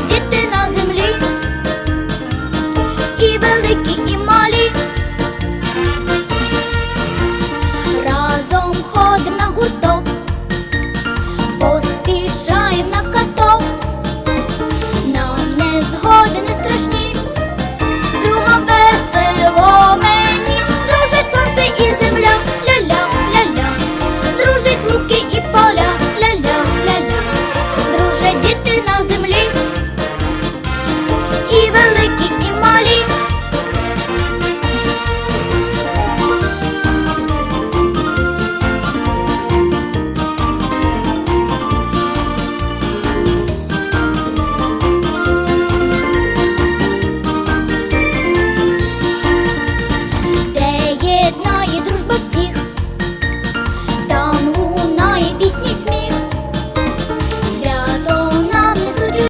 діти на землі і великі.